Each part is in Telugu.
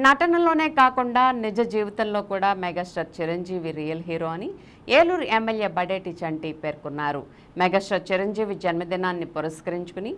నటనలోనే కాకుండా నిజ జీవితంలో కూడా మెగాస్టార్ చిరంజీవి రియల్ హీరో అని ఏలూరు ఎమ్మెల్యే బడేటి చంటి పేర్కొన్నారు. మెగాస్టార్ చిరంజీవి జన్మదినాన్ని పురస్కరించుకుని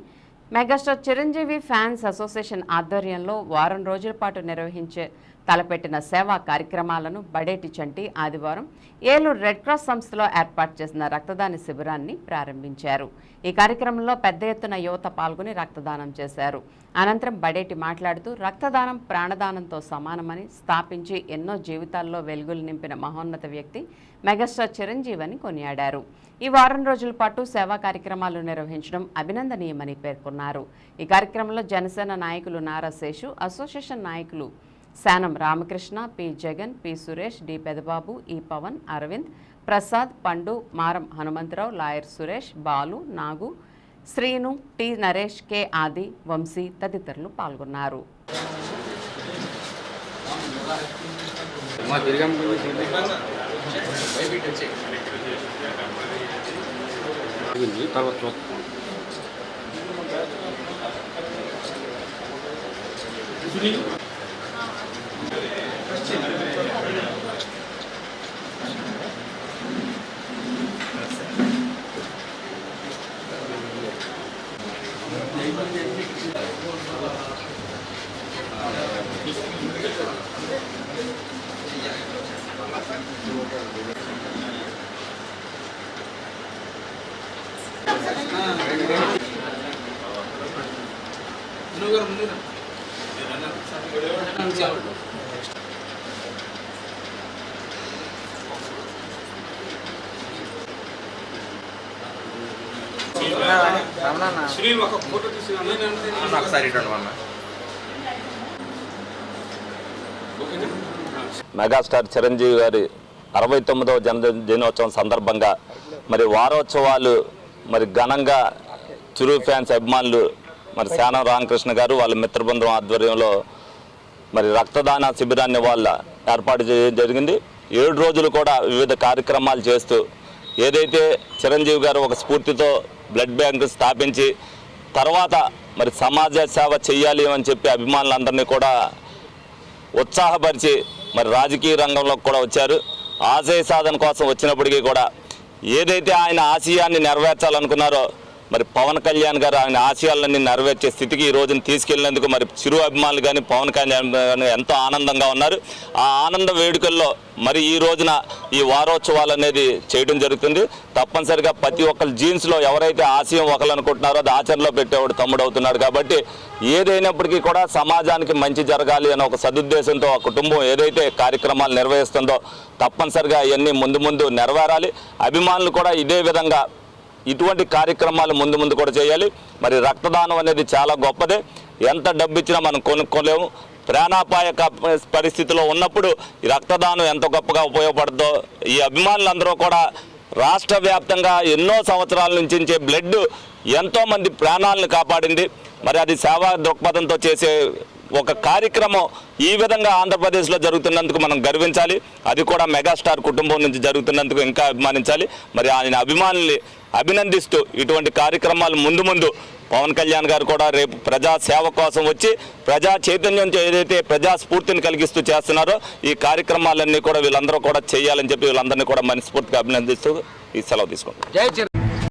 మెగాస్టార్ చిరంజీవి ఫ్యాన్స్ అసోసియేషన్ ఆధ్వర్యంలో వారం రోజుల పాటు నిర్వహించే తలపెట్టిన సేవా కార్యక్రమాలను బడేటి చంటి ఆదివారం ఏలూరు రెడ్ క్రాస్ సంస్థలో ఏర్పాటు చేసిన రక్తదాన శిబిరాన్ని ప్రారంభించారు. ఈ కార్యక్రమంలో పెద్ద ఎత్తున యువత పాల్గొని రక్తదానం చేశారు. అనంతరం బడేటి మాట్లాడుతూ రక్తదానం ప్రాణదానంతో సమానమని స్థాపించి ఎన్నో జీవితాల్లో వెలుగులు నింపిన మహోన్నత వ్యక్తి మెగాస్టార్ చిరంజీవి అని కొనియాడారు. ఈ వారం రోజుల పాటు సేవా కార్యక్రమాలు నిర్వహించడం అభినందనీయమని పేర్కొన్నారు. ఈ కార్యక్రమంలో జనసేన నాయకులు నారా శేషు అసోసియేషన్ నాయకులు Sanam Ramakrishna P Jagan P Suresh D Pedababu E Pavan Arvind Prasad Pandu Maram Hanumantharao lawyer Suresh Balu Nagu Srinu T. Naresh K. Adi Vamsi తదితరులు పాల్గొన్నారు. మా శ్రీ ఒక ఫోటో ఇటు ఒకసారి మెగాస్టార్ చిరంజీవి గారి అరవై తొమ్మిదవ జన దినోత్సవం సందర్భంగా మరి వారోత్సవాలు మరి ఘనంగా చురు ఫ్యాన్స్ అభిమానులు మరి శానం రామకృష్ణ గారు వాళ్ళ మిత్రబృందం ఆధ్వర్యంలో మరి రక్తదాన శిబిరాన్ని వాళ్ళ ఏర్పాటు చేయడం జరిగింది. ఏడు రోజులు కూడా వివిధ కార్యక్రమాలు చేస్తూ ఏదైతే చిరంజీవి గారు ఒక స్ఫూర్తితో బ్లడ్ బ్యాంక్ స్థాపించి తర్వాత మరి సమాజ సేవ చేయాలి అని చెప్పి అభిమానులందరినీ కూడా ఉత్సాహపరిచి మరి రాజకీయ రంగంలోకి కూడా వచ్చారు. ఆశయ సాధన కోసం వచ్చినప్పటికీ కూడా ఏదైతే ఆయన ఆశయాన్ని నెరవేర్చాలనుకున్నారో మరి పవన్ కళ్యాణ్ గారు ఆయన ఆశయాలన్నీ నెరవేర్చే స్థితికి ఈ రోజున తీసుకెళ్ళినందుకు మరి చిరు అభిమానులు కానీ పవన్ కళ్యాణ్ కానీ ఎంతో ఆనందంగా ఉన్నారు. ఆ ఆనంద వేడుకల్లో మరి ఈ రోజున ఈ వారోత్సవాలు అనేది చేయడం జరుగుతుంది. తప్పనిసరిగా ప్రతి ఒక్కరి జీన్స్లో ఎవరైతే ఆశయం ఒకరనుకుంటున్నారో అది ఆచరణలో పెట్టేవాడు తమ్ముడు అవుతున్నారు కాబట్టి ఏదైనప్పటికీ కూడా సమాజానికి మంచి జరగాలి అనే ఒక సదుద్దేశంతో ఆ కుటుంబం ఏదైతే కార్యక్రమాలు నిర్వహిస్తుందో తప్పనిసరిగా ఇవన్నీ ముందు ముందు నెరవేరాలి. అభిమానులు కూడా ఇదే విధంగా ఇటువంటి కార్యక్రమాలు ముందు ముందు కూడా చేయాలి. మరి రక్తదానం అనేది చాలా గొప్పదే. ఎంత డబ్బు ఇచ్చినా మనం కొనుక్కోలేము. ప్రాణాపాయక పరిస్థితిలో ఉన్నప్పుడు ఈ రక్తదానం ఎంత గొప్పగా ఉపయోగపడుతుందో ఈ అభిమానులందరూ కూడా రాష్ట్ర వ్యాప్తంగా ఎన్నో సంవత్సరాల నుంచి ఇచ్చే బ్లడ్ ఎంతోమంది ప్రాణాలను కాపాడింది. మరి అది సేవా దృక్పథంతో చేసే ఒక కార్యక్రమం ఈ విధంగా ఆంధ్రప్రదేశ్లో జరుగుతున్నందుకు మనం గర్వించాలి. అది కూడా మెగాస్టార్ కుటుంబం నుంచి జరుగుతున్నందుకు ఇంకా అభిమానించాలి. మరి ఆయన అభిమానుల్ని అభినందిస్తూ ఇటువంటి కార్యక్రమాలు ముందు ముందు పవన్ కళ్యాణ్ గారు కూడా రేపు ప్రజా సేవ కోసం వచ్చి ప్రజా చైతన్యం ఏదైతే ప్రజాస్ఫూర్తిని కలిగిస్తూ చేస్తున్నారో ఈ కార్యక్రమాలన్నీ కూడా వీళ్ళందరూ కూడా చేయాలని చెప్పి వీళ్ళందరినీ కూడా మనస్ఫూర్తిగా అభినందిస్తూ ఈ సెలవు తీసుకుంటాం